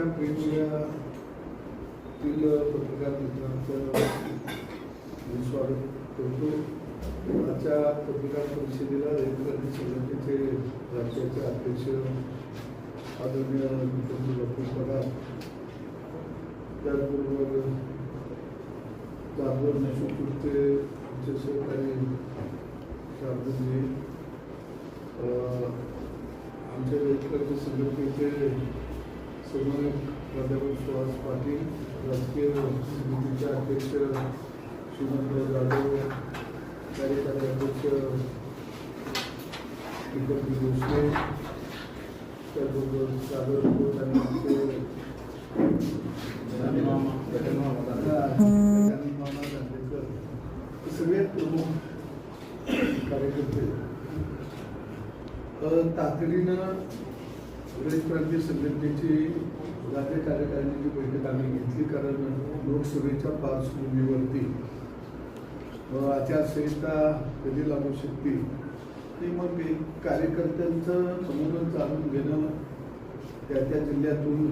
सगळ्या प्रिमिडियातील पत्रकार मित्रांचं मी स्वागत करतो. आजच्या पत्रकार परिषदेला रविवारी संघटनेचे राज्याचे अध्यक्ष आदरणीय मुख्यमंत्री डॉक्टर पवार त्याचबरोबर दादर नशिपूरचे आमचे सहकारी शार्दूलजी आमच्या रविवारी संघटनेचे समन्वयक प्राध्यापक सुहास पाटील राजकीय समितीचे अध्यक्ष श्रीमंत जाधव कार्यकारी अध्यक्ष दीपक भोसले त्याचबरोबर सागर आणि आमचे सगळ्यात प्रमुख कार्यकर्ते. तातडीनं रयत प्रांतीय संघटनेची राज्य कार्यकारिणीची बैठक आम्ही घेतली कारण लोकसभेच्या पार्श्वभूमीवरती आचारसंहिता कधी लागू शकते ती मग एक कार्यकर्त्यांचं समोर जाणून घेणं त्या त्या जिल्ह्यातून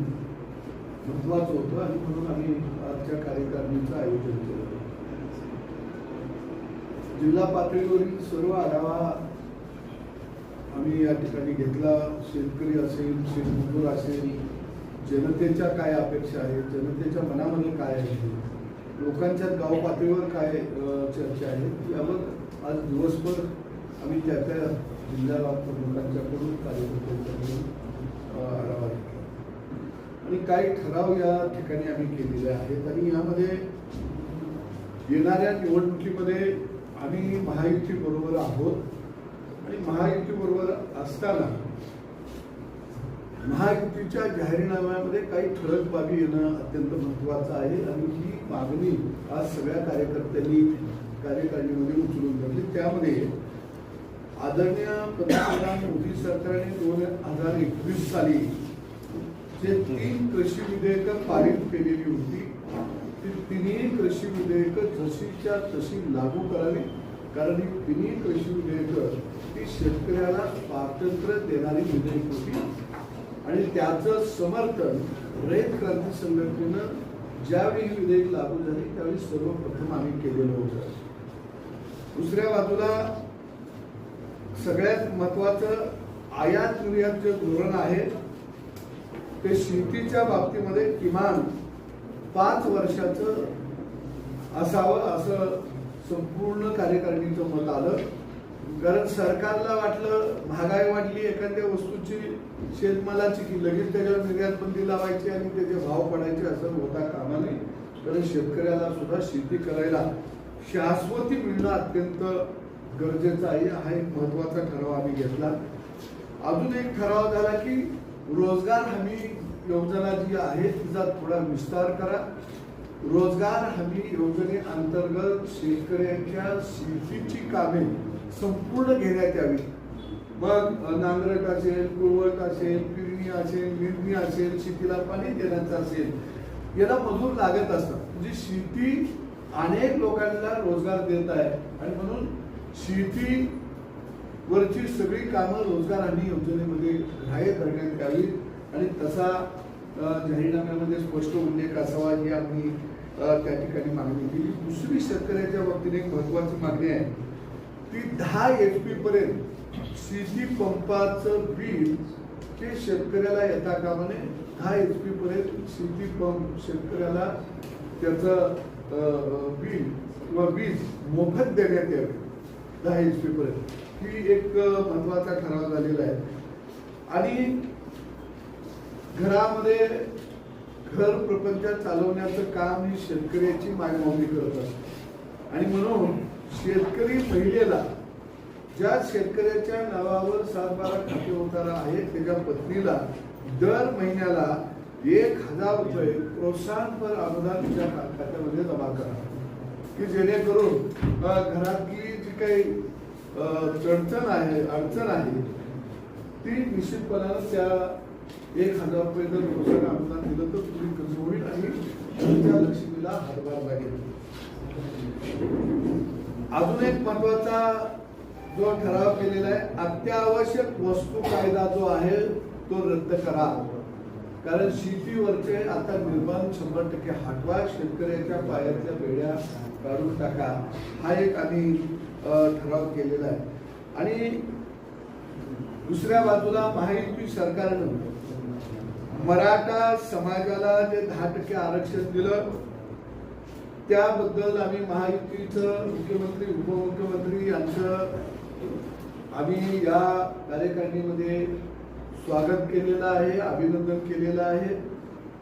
महत्वाचं होतं आणि म्हणून आम्ही आजच्या कार्यकारिणीचं आयोजन केलं. जिल्हा पातळीवरील सर्व आढावा आम्ही या ठिकाणी घेतला. शेतकरी असेल शेतमजूर असेल जनतेच्या काय अपेक्षा आहेत जनतेच्या मनामध्ये काय आहे? लोकांच्या गाव पातळीवर काय चर्चा आहेत यावर आज दिवसभर आम्ही त्या त्या जिल्ह्याला प्रमुखांच्याकडून कार्यकर्त्यांच्याकडून अ, आढावा घेतला. आणि काही ठराव या ठिकाणी आम्ही केलेले आहेत आणि यामध्ये येणाऱ्या निवडणुकीमध्ये आम्ही महायुती बरोबर आहोत. आणि महायुतीबरोबर असताना महायुतीच्या जाहीरनाम्यामध्ये काही ठळक बाबी येणं अत्यंत महत्वाचं आहे. आणि ही मागणी आज सगळ्या कार्यकर्त्यांनी कार्यकारिणीमध्ये उचलून धरली. त्यामध्ये आदरणीय पंतप्रधान मोदी सरकारने दोन हजार एकवीस साली जे तीन कृषी विधेयकं पारित केलेली होती ती तिन्ही कृषी विधेयकं जशीच्या तशी लागू करावी कारण ही तिन्ही कृषी विधेयकं ती शेतकऱ्याला स्वातंत्र्य देणारी विधेयक होती. आणि त्याचं समर्थन रयत क्रांती संघटनेनं ज्यावेळी ही विधेयक लागू झाली त्यावेळी सर्वप्रथम आम्ही केलेलं होतं. दुसऱ्या बाजूला सगळ्यात महत्वाचं आयात निर्यात जे धोरण आहे. ते शेतीच्या बाबतीमध्ये किमान पाच वर्षाचं असावं असं संपूर्ण कार्यकारिणीचं मत आलं. कारण सरकारला वाटलं महागाई वाढली एखाद्या वस्तूची शेतमालाची की लगेच त्याच्यावर निर्यात बंदी लावायची आणि त्याचे भाव पडायचे असं होता कामा नये. कारण शेतकऱ्याला सुद्धा शेती करायला शाश्वती मिळणं अत्यंत गरजेचं आहे. हा एक महत्त्वाचा ठराव आम्ही घेतला. अजून एक ठराव झाला की रोजगार हमी योजना जी आहे तिचा थोडा विस्तार करा. रोजगार हमी योजनेअंतर्गत शेतकऱ्यांच्या शेतीची कामे संपूर्ण घेण्यात यावी. मग नांगरट असेल कुळवट असेल पिरणी असेल निरणी असेल शेतीला पाणी देण्याचं असेल याला मजूर लागत असतात. म्हणजे शेती अनेक लोकांना रोजगार देत आहे. आणि म्हणून शेती वरची सगळी कामं रोजगार हमी योजनेमध्ये ग्राह्य करण्यात यावी. आणि तसा जाहीरनाम्यामध्ये स्पष्ट उल्लेख असावा ही आम्ही त्या ठिकाणी मागणी केली. दुसरी शेतकऱ्याच्या बाबतीत एक महत्वाची मागणी आहे. ती दहा एच पी पर्यंत जी पंपाचं बिल ते शेतकऱ्याला येता का नये. दहा एच पी पर्यंत शेती पंप शेतकऱ्याला त्याचं बिल किंवा वीज मोफत देण्यात यावी. दहा एच पी पर्यंत. ही एक महत्त्वाचा ठराव झालेला आहे. आणि घरामध्ये घर प्रपंच चालवण्याचं काम ही शेतकऱ्याची मागणी करत असते. आणि म्हणून शेतकरी महिलेला ज्या शेतकऱ्याच्या नावावर सात बारा खाते उतारा आहे त्याच्या पत्नीला दर महिन्याला एक हजार रुपये प्रोत्साहनपर अनुदान तिच्या खात्यामध्ये जमा करा. की जेणेकरून घरातली जी काही चढचण आहे अडचण आहे ती निश्चितपणानं त्या एक हजार रुपये जर प्रोत्साहन अनुदान दिलं तर तुम्ही कमी होईल आणि तुमच्या लक्ष्मीला हातभार लागेल अजून एक महत्त्वाचा जो ठराव केलेला आहे अत्यावश्यक वस्तू कायदा जो आहे तो रद्द करा. कारण शेतीवरचे आता निर्माण शंभर टक्के हटवा शेतकऱ्याच्या पायातल्या बेड्या काढून टाका. हा एक आम्ही ठराव केलेला आहे. आणि दुसऱ्या बाजूला महायुती सरकारनं मराठा समाजाला जे दहा टक्के आरक्षण दिलं त्याबद्दल आम्ही महायुतीचं मुख्यमंत्री उपमुख्यमंत्री यांचं आम्ही या कार्यकारिणीमध्ये स्वागत केलेलं आहे अभिनंदन केलेलं आहे.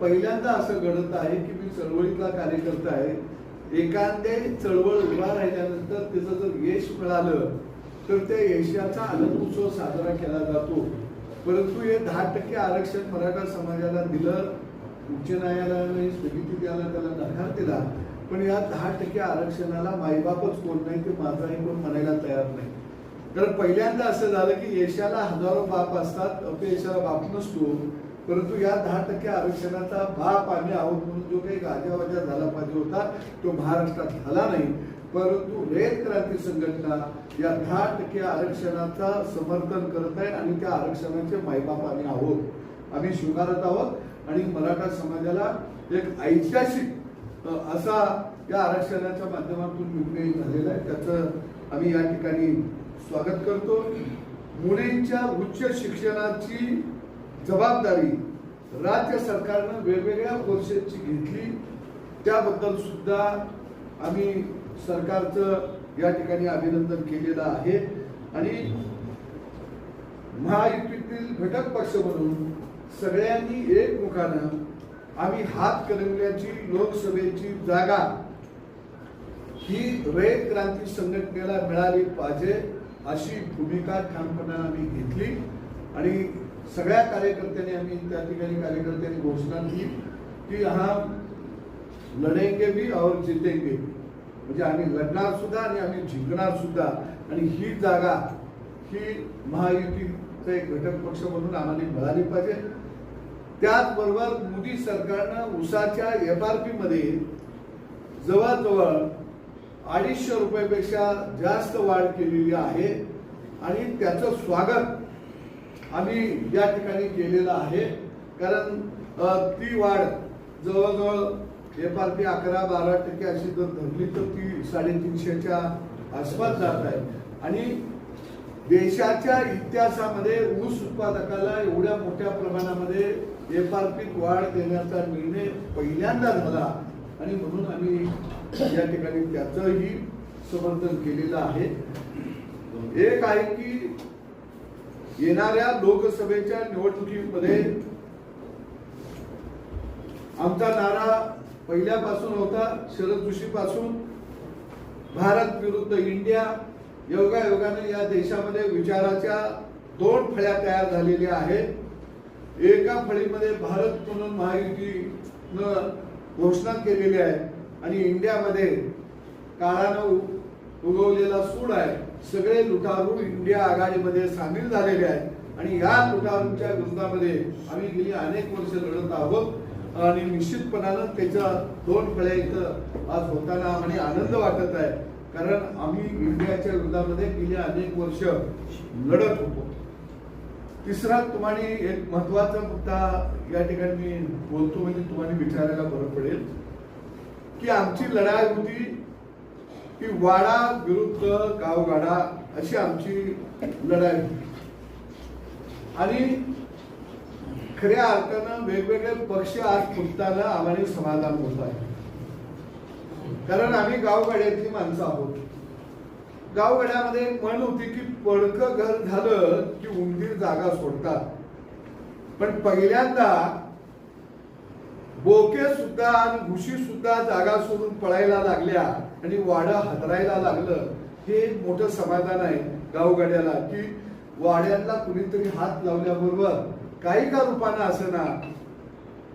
पहिल्यांदा असं घडत आहे की मी चळवळीतला कार्यकर्ता आहे. एखादे चळवळ उभा राहिल्यानंतर त्याचं जर यश मिळालं तर त्या यशाचा आनंद उत्सव साजरा केला जातो. परंतु हे दहा टक्के आरक्षण मराठा समाजाला दिलं उच्च न्यायालयाने स्थगिती द्यायला त्याला नकार दिला पण या दहा टक्के आरक्षणाला माईबापच कोण नाही ते माझाही कोण म्हणायला तयार नाही. कारण पहिल्यांदा असं झालं की यशाला हजारो बाप असतात अपयशाला बाप नसतो परंतु या दहा टक्के आरक्षणाचा बाप आम्ही आहोत म्हणून जो काही गाजावाजा झाला पाहिजे होता तो महाराष्ट्रात झाला नाही. परंतु रेल क्रांती संघटना या दहा टक्के आरक्षणाचा समर्थन करत आहे आणि त्या आरक्षणाचे मायबाप आम्ही आहोत. आम्ही स्वीकारत आहोत आणि मराठा समाजाला एक ऐतिहासिक असा या आरक्षणाच्या माध्यमातून निर्णय झालेला आहे. त्याचं आम्ही या ठिकाणी स्वागत करतो. मुलींच्या उच्च शिक्षणाची जबाबदारी राज्य सरकारनं वेगवेगळ्या कोर्सेसची घेतली. त्याबद्दल सुद्धा आम्ही सरकारचं या ठिकाणी अभिनंदन केलेलं आहे. आणि महायुतीतील घटक पक्ष म्हणून सगळ्यांनी एकमुखानं आम्ही हात करंगल्याची लोकसभेची जागा ही रयत क्रांती संघटनेला मिळाली पाहिजे अशी भूमिका ठामपणा आम्ही घेतली. आणि सगळ्या कार्यकर्त्यांनी आम्ही त्या ठिकाणी कार्यकर्त्यांनी घोषणा दिली की हा लढेंगे भी और जितेंगे. भी म्हणजे आम्ही लढणार सुद्धा आणि आम्ही जिंकणार सुद्धा. आणि ही जागा ही महायुतीचं एक घटक पक्ष म्हणून आम्हाला मिळाली पाहिजे. त्याचबरोबर मोदी सरकारनं उसाच्या एफ आर पीमध्ये जवळजवळ अडीचशे रुपयापेक्षा जास्त वाढ केलेली आहे. आणि त्याचं स्वागत आम्ही या ठिकाणी केलेलं आहे. कारण ती वाढ जवळजवळ एफ आर पी अकरा बारा टक्के अशी जर धरली तर ती साडेतीनशेच्या आसपास जात आहे. आणि देशाच्या इतिहासामध्ये ऊस उत्पादकाला एवढ्या मोठ्या प्रमाणामध्ये एफ आर पीत वाढ देण्याचा निर्णय पहिल्यांदा झाला. आणि म्हणून आम्ही या ठिकाणी त्याचंही समर्थन केलेलं आहे. एक आहे की येणाऱ्या लोकसभेच्या निवडणुकीमध्ये आमचा नारा पहिल्यापासून होता शरद जोशीपासून. भारत विरुद्ध इंडिया योगायोगाने या देशामध्ये विचाराच्या दोन फळ्या तयार झालेल्या आहेत. एका फळीमध्ये भारत म्हणून महायुतीनं घोषणा केलेली आहे आणि इंडियामध्ये काळानं उगवलेला सूड आहे. सगळे लुटारू इंडिया आघाडीमध्ये सामील झालेले आहेत. आणि या लुटारूंच्या विरोधामध्ये आम्ही गेली अनेक वर्ष लढत आहोत. आणि निश्चितपणानं त्याच्या दोन फळ्या इथं आज होताना आणि आनंद वाटत आहे. कारण आम्ही इंडियाच्या विरोधामध्ये गेली अनेक वर्ष लढत होतो. तिसरा तुम्हाला एक महत्त्वाचा मुद्दा या ठिकाणी मी बोलतो म्हणजे तुम्हाला विचारायला बरं पडेल की आमची लढाई होती की वाडा विरुद्ध गावगाडा अशी आमची लढाई होती आणि खऱ्या अर्थानं वेगवेगळे पक्ष आज फुटताना आम्हाला समाधान होत आहे. कारण आम्ही गावगाड्यातली माणसं आहोत. गावगाड्यामध्ये एक म्हण होती की पडकं घर झालं की उंदीर जागा सोडतात. पण पहिल्यांदा बोके सुद्धा आणि घुशी सुद्धा जागा सोडून पळायला लागल्या आणि वाडा हादरायला लागलं. हे एक मोठं समाधान आहे गावगाड्याला की वाड्याला कुणीतरी हात लावल्याबरोबर काही का रूपानं असं ना?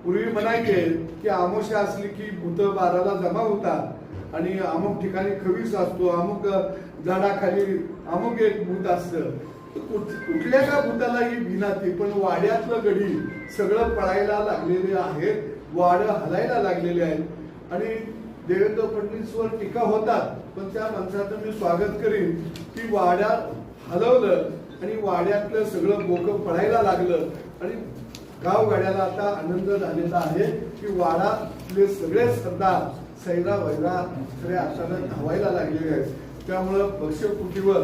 पूर्वी म्हणायचे की आमोशा असली की भूत बाराला जमा होतात आणि अमुक ठिकाणी खवीस असतो अमुक झाडाखाली अमुक एक भूत असतं. कुठल्या का भूताला ही भिनाती पण वाड्यातलं गडी सगळं पळायला लागलेले आहेत वाड हलायला लागलेले आहेत. आणि देवेंद्र फडणवीसवर टीका होतात पण त्या माणसाचं मी स्वागत करीन की वाड्या हलवलं आणि वाड्यातलं सगळं बोकं पळायला लागलं. आणि गावगाड्याला आता आनंद झालेला आहे की वाडातले सगळे सरदार सैरा वैरा सगळे अचानक धावायला लागलेले आहेत. त्यामुळं पक्षपुटीवर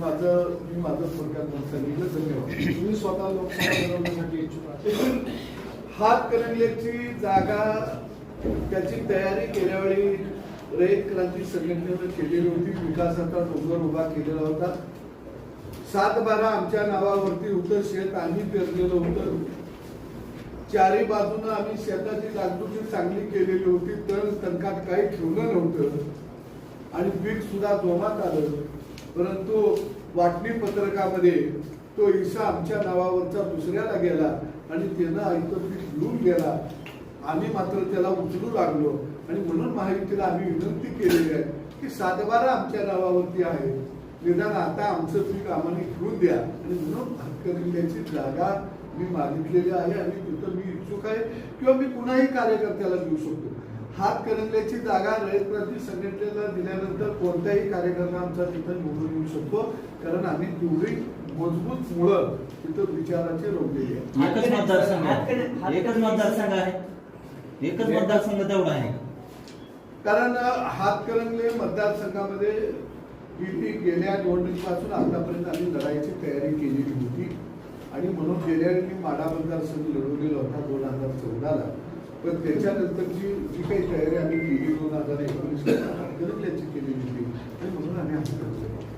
माझं मी माझं सरकार सांगितलं धन्यवाद. तुम्ही स्वतः लोकसभा लढवण्यासाठी इच्छुक हात हातकणंगलेची जागा त्याची तयारी केल्यावेळी रयत क्रांती संघटनेनं केलेली होती. विकासाचा डोंगर उभा केलेला होता. सात बारा आमच्या नावावरती होतं शेत आम्ही पेरलेलं होतं चारी बाजूनं आम्ही शेताची डागडुजी चांगली केलेली होती तर तणकात काही ठेवलं नव्हतं. आणि पीक सुद्धा जोमात आलं. परंतु वाटणी पत्रकामध्ये तो इसा आमच्या नावावरचा दुसऱ्याला गेला आणि त्यानं आयतं पीक घेऊन गेला. आम्ही मात्र त्याला उचलू लागलो. आणि म्हणून महायुतीला आम्ही विनंती केलेली आहे की सातबारा आमच्या नावावरती आहे. निदान आता आमचं पीक आम्हाला घेऊन द्या. आणि म्हणून हातकणंगल्याची जागा मी मागितलेली आहे आणि तिथं मी इच्छुक आहे किंवा मी कुणाही कार्यकर्त्याला देऊ शकतो. हातकणंगल्याची जागा रयत क्रांती संघटनेला दिल्यानंतर कोणताही कार्यकर्ता आमचा तिथं निवडून येऊ शकतो. कारण आम्ही तेवढी मजबूत मुळं तिथं विचाराचे रोवलेली आहे. एकच मतदारसंघ आहे. एकच मतदारसंघ आहे. एकच मतदारसंघ तेवढा आहे. कारण हातकणंगले मतदारसंघामध्ये गेली गेल्या निवडणुकीपासून आतापर्यंत आम्ही लढाईची तयारी केलेली होती. आणि म्हणून गेल्या मी माडा मतदारसंघ लढवलेला होता दोन हजार चौदाला. पण त्याच्यानंतरची जी काही तयारी आम्ही केली दोन हजार एकोणीस हातकणंगल्याची केलेली होती. आणि म्हणून आम्ही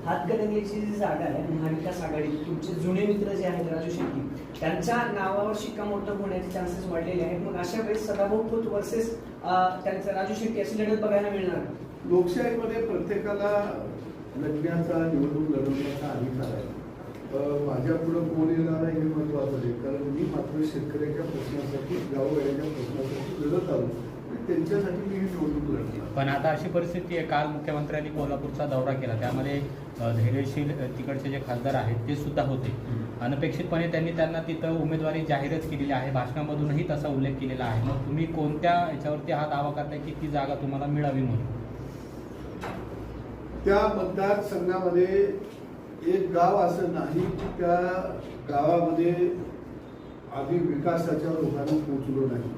हातकणंगले जी जागा आहे महाविकास आघाडी तुमचे जुने मित्र जे आहेत राजू शेट्टी त्यांच्या नावावर शिक्कामोर्तब होण्याचे चान्सेस वाढलेले आहेत. मग अशा वेळेस सदाभाऊ खोत वर्सेस त्यांचं राजू शेट्टी अशी लढत बघायला मिळणार? लोकशाहीमध्ये प्रत्येकाला लढण्याचा निवडणूक लढवण्याचा अधिकार आहे. माझ्या पुढे कोण येणार आहे हे महत्वाचं आहे. कारण मी मात्र शेतकऱ्याच्या प्रश्नासाठी गावगाड्याच्या प्रश्नासाठी लढत आलो. त्यांच्यासाठी मी ही निवडणूक लढणार. पण आता अशी परिस्थिती आहे. काल मुख्यमंत्र्यांनी कोल्हापूरचा दौरा केला. त्यामध्ये धैर्यशील तिकडचे जे खासदार आहेत ते सुद्धा होते. अनपेक्षितपणे त्यांनी त्यांना तिथं उमेदवारी जाहीरच केलेली आहे. भाषणामधूनही तसा उल्लेख केलेला आहे. मग तुम्ही कोणत्या याच्यावरती हा दावा करताय की ती जागा तुम्हाला मिळावी म्हणून? त्या मतदारसंघामध्ये एक गाव असं नाही की त्या गावामध्ये आधी विकासाच्या लोकांना पोचलो नाही.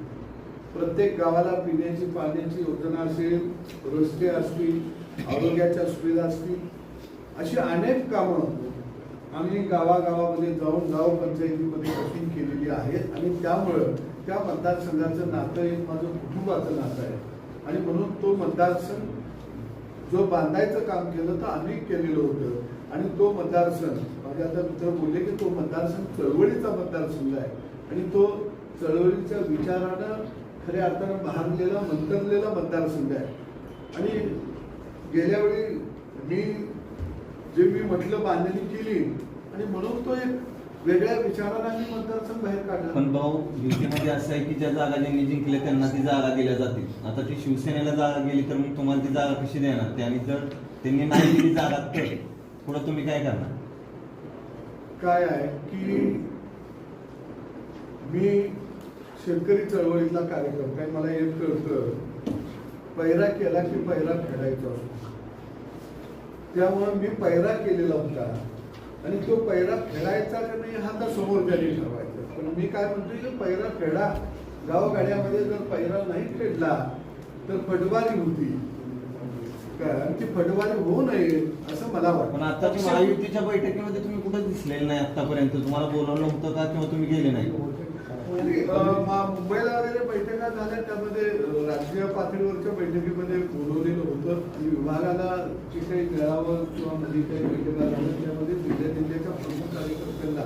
प्रत्येक गावाला पिण्याची पाण्याची योजना असेल रस्ते असतील आरोग्याच्या सुविधा असतील अशी अनेक कामं आम्ही गावागावामध्ये जाऊन गावपंचायतीमध्ये कठीण केलेली आहेत आणि त्यामुळं त्या मतदारसंघाचं नातं एक माझं कुटुंबाचं नातं आहे. आणि म्हणून तो मतदारसंघ जो बांधायचं काम केलं तर आम्ही केलेलं होतं. आणि तो मतदारसंघ माझे आता मित्र बोलले की तो मतदारसंघ चळवळीचा मतदारसंघ आहे. आणि तो चळवळीच्या विचारानं खऱ्या अर्थानं बहारलेला मंतरलेला मतदारसंघ आहे. आणि गेल्यावेळी मी जे मी म्हटलं बांधणी केली. आणि म्हणून तो एक वेगळ्या विचारानं मतदारसंघ बाहेर काढला. पण भाऊ युतीमध्ये असं आहे की ज्या जागा ज्यांनी जिंकल्या त्यांना ती जागा दिल्या जातील. आता ती शिवसेनेला जागा गेली तर मग तुम्हाला ती जागा कशी देणार? ते आणि जर त्यांनी नाही दिली जागा तर पुढे तुम्ही काय करणार? काय आहे की मी शेतकरी चळवळीतला कार्यकर्ता आहे मला एक कळतं पैरा केला की पैरा फेडायचा. त्यामुळे मी पैरा केलेला होता. आणि तो पैरा फेडायचा का नाही हा तर समोरच्याने ठरवायचा. पण मी काय म्हणतोय की पैरा फेडा गावगाड्यामध्ये जर पैरा नाही फेडला तर पटवारी होती. ती पटवारी होऊ नये असं मला वाटतं. पण आताच्या महायुतीच्या बैठकीमध्ये तुम्ही कुठे दिसलेले नाही आतापर्यंत? तुम्हाला बोलवलं होतं का किंवा तुम्ही गेले नाही? मुंबईला वगैरे बैठका झाल्या त्यामध्ये राष्ट्रीय पातळीवरच्या बैठकीमध्ये बोलवलेलं होतं. आणि विभागाला जे काही मेळावं किंवा मध्ये काही बैठका झाल्या त्यामध्ये जिल्ह्या जिल्ह्याच्या प्रमुख कार्यकर्त्यांना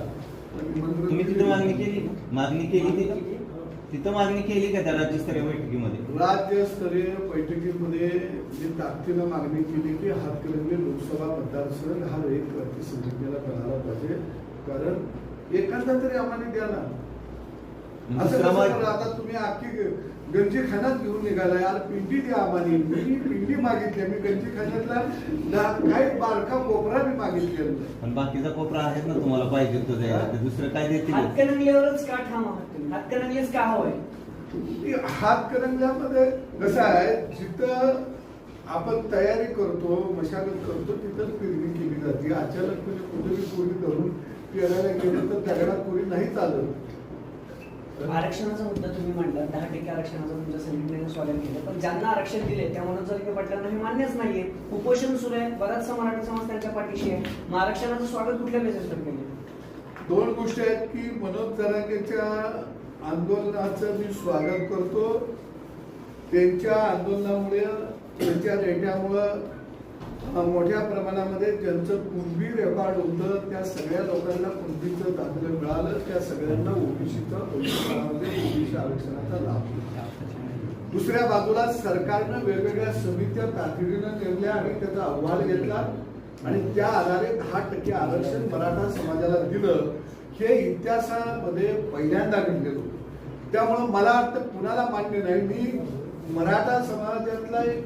तुम्ही तिथं. मागणी केली? मागणी केली तिथं? मागणी केली का त्या राज्यस्तरीय बैठकीमध्ये? राज्यस्तरीय बैठकीमध्ये जी ताकदीनं मागणी केली की हातकणंगले लोकसभा मतदारसंघ हा एक क्रांती संघटनेला करायला पाहिजे. कारण एखादा तरी आम्हाला द्या ना. असं कसं? आता तुम्ही आखी गंजी खाण्यात घेऊन निघाला यार पिंडी द्या आम्हाला. मी पिंडी मागितली मी गंजी खाण्यातला काही बारका कोपरा मी मागितलेला नाही. पण बाकीचा कोपरा आहेत ना तुम्हाला पाहिजे तो. द्यायला ते दुसरं काय देतील? हातकणंगलेवरच का ठाम आहात? हातकणंगलेच का हवंय? हातकणंगल्यामध्ये कसं आहे जिथं आपण तयारी करतो मशागत करतो तिथं पेरणी केली जाते. अचानक म्हणजे कुठेही कोणी धरून पेरायला गेलं तर दगडात कोणी नाही चालत. आरक्षणाचा मुद्दा तुम्ही म्हणला दहा टक्के आरक्षणाचा तुमच्या संघटनेने स्वागत केलं. पण ज्यांना आरक्षण दिले त्या मनोज जरगे पाटलांना हे मान्यच नाहीये. उपोषण सुरू आहे बराचसा मराठी समाज त्यांच्या पाठीशी आहे. मग आरक्षणाचं स्वागत कुठल्या बेसिसवर केलं दोन गोष्टी आहेत की मनोज जरांगेच्या आंदोलनाचं मी स्वागत करतो. त्यांच्या आंदोलनामुळे त्यांच्या नेत्यामुळं मोठ्या प्रमाणामध्ये ज्यांचं कुणबी रेकॉर्ड होतं त्या सगळ्या लोकांना कुणबीचं दाखलं मिळालं. त्या सगळ्यांना ओबीसीचं ओबीसी आरक्षणाचा लाभ दुसऱ्या बाजूला सरकारनं वेगवेगळ्या समित्या तातडीनं नेमल्या आणि त्याचा अहवाल घेतला. आणि त्या आधारे दहा टक्के आरक्षण मराठा समाजाला दिलं. हे इतिहासामध्ये पहिल्यांदा घडलेलं होतं. त्यामुळं मला वाटतं कुणाला मान्य नाही. मी मराठा समाजातला एक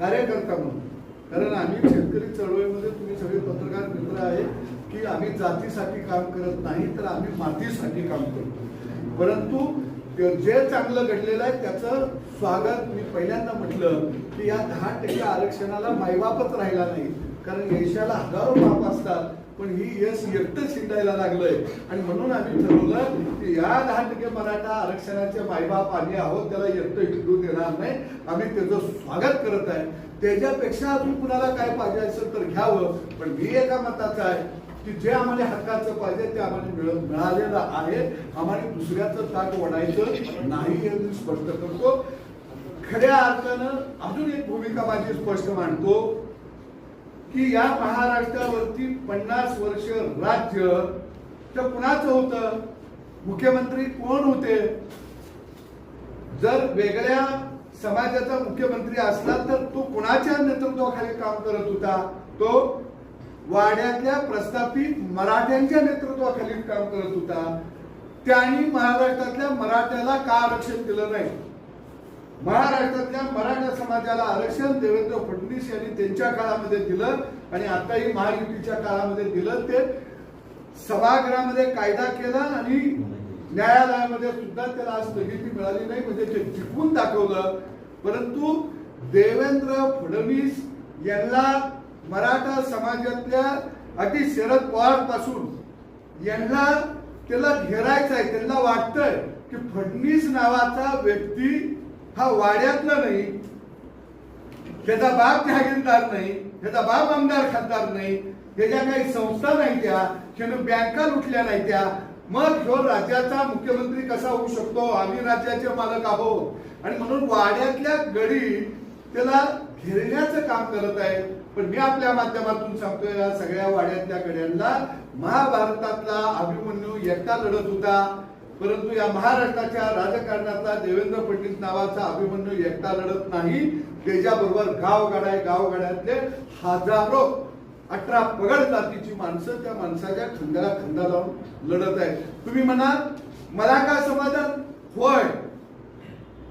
कार्यकर्ता म्हणून कारण आम्ही शेतकरी चळवळीमध्ये तुम्ही सगळे पत्रकार मित्र आहे की आम्ही जातीसाठी काम करत नाही तर आम्ही मातीसाठी काम करतो. परंतु जे चांगलं घडलेलं आहे त्याचं स्वागत मी पहिल्यांदा म्हटलं की या दहा टक्के आरक्षणाला मायबापच राहिला नाही. कारण यशाला हजारो बाप असतात. पण ही यश एकटं शिंदायला लागलंय. आणि म्हणून आम्ही ठरवलं की या दहा टक्के मराठा आरक्षणाचे मायबाप आम्ही आहोत त्याला एकटं हिंदू देणार नाही. आम्ही त्याचं स्वागत करत आहे. त्याच्यापेक्षा अजून कुणाला काय पाहिजे असेल तर घ्यावं. पण मी एका मताचं आहे की जे आम्हाला हक्काचं पाहिजे ते आम्हाला मिळत मिळालेलं आहे. आम्हाला दुसऱ्याचं ताक ओढायचं नाही हे मी स्पष्ट करतो. खऱ्या अर्थानं अजून एक भूमिका माझी स्पष्ट मांडतो. की या महाराष्ट्रावरती पन्नास वर्ष राज्य तर कुणाचं होतं? मुख्यमंत्री कोण होते? जर वेगळ्या समाजाचा मुख्यमंत्री असला तर तो कुणाच्या नेतृत्वाखाली काम करत होता? तो वाड्यातल्या प्रस्थापित मराठ्यांच्या नेतृत्वाखाली काम करत होता. त्यांनी महाराष्ट्रातल्या मराठ्याला का आरक्षण दिलं नाही? महाराष्ट्रातल्या मराठा समाजाला आरक्षण देवेंद्र फडणवीस यांनी त्यांच्या काळामध्ये दिलं आणि आताही महायुतीच्या काळामध्ये दिलं. ते सभागृहामध्ये कायदा केला आणि न्यायालयामध्ये सुद्धा त्याला आज स्थगिती मिळाली नाही म्हणजे ते टिकवून दाखवलं. परंतु देवेंद्र फडणवीस यांना मराठा समाजातल्या अगदी शरद पवारपासून यांना त्याला घेरायचं आहे त्यांना वाटतंय की फडणवीस नावाचा व्यक्ती हा वाड्यातला नाही त्याचा बाप जहागीरदार नाही त्याचा बाप आमदार खासदार नाही त्याच्या काही संस्था नाही त्या त्यानं बँका लुटल्या नाही त्या. मग ह्यो राज्याचा मुख्यमंत्री कसा होऊ शकतो? आम्ही राज्याचे मालक आहोत. आणि म्हणून वाड्यातल्या गडी त्याला घेरण्याचं काम करत आहे पण मी आपल्या माध्यमातून सांगतोय या सगळ्या वाड्यातल्या गड्यांना महाभारतातला अभिमन्यू एकटा लढत होता. परंतु या महाराष्ट्राच्या राजकारणाचा देवेंद्र फडणवीस नावाचा अभिमन्यू एकटा लढत नाही. त्याच्याबरोबर गावगाड्या गावगाड्यातले हजारो अठरा पगड जातीची माणसं त्या माणसाच्या खांद्याला खांदा लावून लढत आहेत. तुम्ही म्हणाल मला काय समाधान? होय.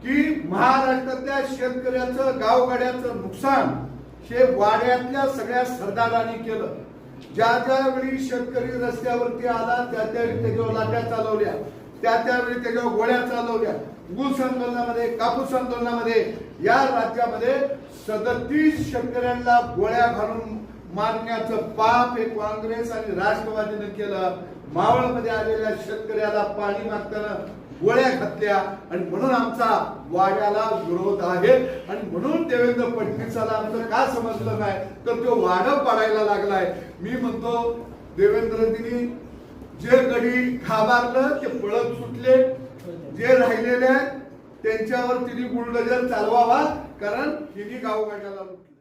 की महाराष्ट्रातल्या शेतकऱ्याचं गावगाड्याचं नुकसान हे वाड्यातल्या सगळ्या सरदारांनी केलं. ज्या ज्या वेळी शेतकरी रस्त्यावरती आला त्या त्यावेळी त्याच्यावर लाट्या चालवल्या. त्या त्यावेळी त्याच्यावर गोळ्या चालवल्या. ऊस आंदोलनामध्ये कापूस आंदोलनामध्ये या राज्यामध्ये सदतीस शेतकऱ्यांना गोळ्या घालून मारण्याचं पाप हे काँग्रेस आणि राष्ट्रवादीनं केलं. मावळमध्ये आलेल्या शेतकऱ्याला पाणी मागताना गोळ्या घातल्या आणि म्हणून आमचा वाड्याला विरोध आहे. आणि म्हणून देवेंद्र फडणवीसाला आमचं का समजलं नाही? तर तो वाडं पाडायला लागलाय. मी म्हणतो देवेंद्रजींनी जे गडी खाबारलं ते पळत सुटले. जे राहिलेले आहेत त्यांच्यावर तिने बुलडोजर चालवावा कारण तिने गावगाड्याला लुटलं.